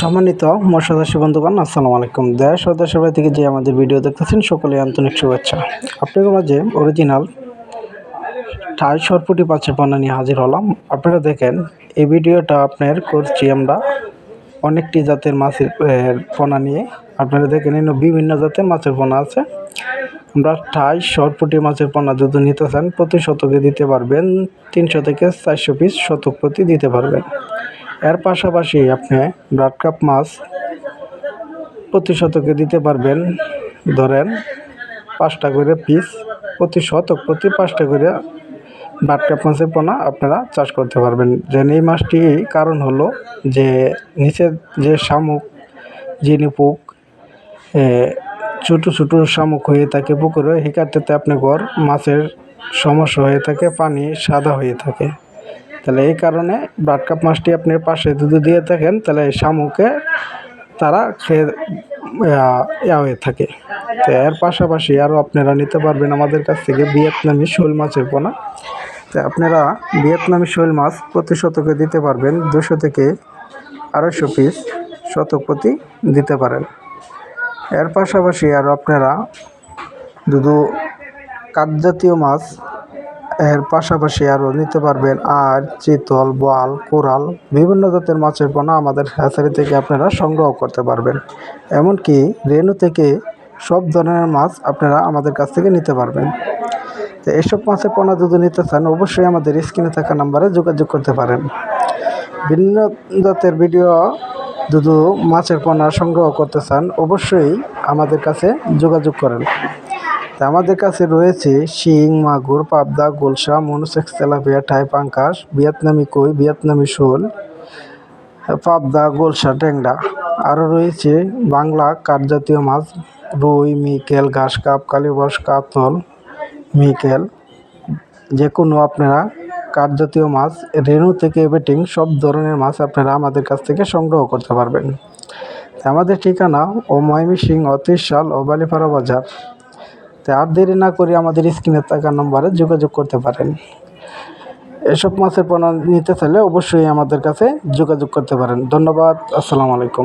সম্মানিত মৎস্যচাষী বন্ধুগণ, আসসালামু আলাইকুম। দেশ ও দেশের বাইরে থেকে যে আমাদের ভিডিও দেখতেছেন, সকলে আন্তরিক শুভেচ্ছা। আপনাদের মাঝে অরিজিনাল ঠাই সরপুটি মাছের পোনা নিয়ে হাজির হলাম। আপনারা দেখেন, এই ভিডিওটা আপনার করছি আমরা অনেকটি জাতের মাছের পোনা নিয়ে। আপনারা দেখেন এখানে বিভিন্ন জাতের মাছের পোনা আছে। আমরা ঠাই সরপুটি মাছের পোনা যদি নিতে চান, প্রতি শতকে দিতে পারবেন। তিনশো থেকে চারশো পিস শতক প্রতি দিতে পারবেন। এর পাশাপাশি আপনি ব্রাড কাপ মাছ প্রতি শতকে দিতে পারবেন। ধরেন পাঁচটা করে পিস প্রতি শতক, প্রতি পাঁচটা করে ব্রাড কাপ মাছের পোনা আপনারা চাষ করতে পারবেন। যেন এই মাছটি কারণ হলো যে নিচের যে শামুক জিনিপুক ছোটো ছোটো শামুক হয়ে থাকে পুকুরে হিকারটাতে আপনি ঘর মাছের সমস্যা হয়ে থাকে, পানি সাদা হয়ে থাকে। তাহলে এই কারণে ব্রাড কাপ মাছটি আপনি পাশে যদি দিয়ে থাকেন, তাহলে শামুকে তারা খেয়ে হয়ে থাকে। তো এর পাশাপাশি আরও আপনারা নিতে পারবেন আমাদের কাছ থেকে ভিয়েতনামি শোল মাছের পোনা। তো আপনারা ভিয়েতনামি শোল মাছ প্রতি শতকে দিতে পারবেন, দুশো থেকে আড়াইশো পিস শতক প্রতি দিতে পারেন। এর পাশাপাশি আরও আপনারা দুধু কাঠ জাতীয় মাছ এর পাশাপাশি আরও নিতে পারবেন আর চিতল, বোয়াল, কোরাল, বিভিন্ন জাতের মাছের পোনা আমাদের হ্যাচারি থেকে আপনারা সংগ্রহ করতে পারবেন। এমনকি রেনু থেকে সব ধরনের মাছ আপনারা আমাদের কাছ থেকে নিতে পারবেন। তো এসব মাছের পোনা যদি নিতে চান, অবশ্যই আমাদের স্ক্রিনে থাকা নাম্বারে যোগাযোগ করতে পারেন। ভিন্ন জাতের ভিডিও দুধু মাছের পোনা সংগ্রহ করতে চান, অবশ্যই আমাদের কাছে যোগাযোগ করেন। তা আমাদের কাছে রয়েছে শিং, মাগুর, পাবদা গোলসা মনুসেক্স তেলাপিয়া, টাই পাঙ্কাস ভিয়েতনামি কই, ভিয়েতনামি শোল, পাবদা গোলসা ট্যাংরা। আরও রয়েছে বাংলা কাঠজাতীয় মাছ, রুই, মিকেল, ঘাস, কাপ, কালীবাস, কাতল, মিকেল। যে কোনো আপনারা কাঠজাতীয় মাছ রেনু থেকে বেটিং সব ধরনের মাছ আপনারা আমাদের কাছ থেকে সংগ্রহ করতে পারবেন। আমাদের ঠিকানা ও ময়মি ময়মিসিং অতিশাল ও বালিপাড়া বাজার। তো আর দেরি না করে আমাদের স্ক্রিনের থাকা নম্বরে যোগাযোগ করতে পারেন। এসব মাছের পণ্য নিতে চাইলে অবশ্যই আমাদের কাছে যোগাযোগ করতে পারেন। ধন্যবাদ, আসসালামু আলাইকুম।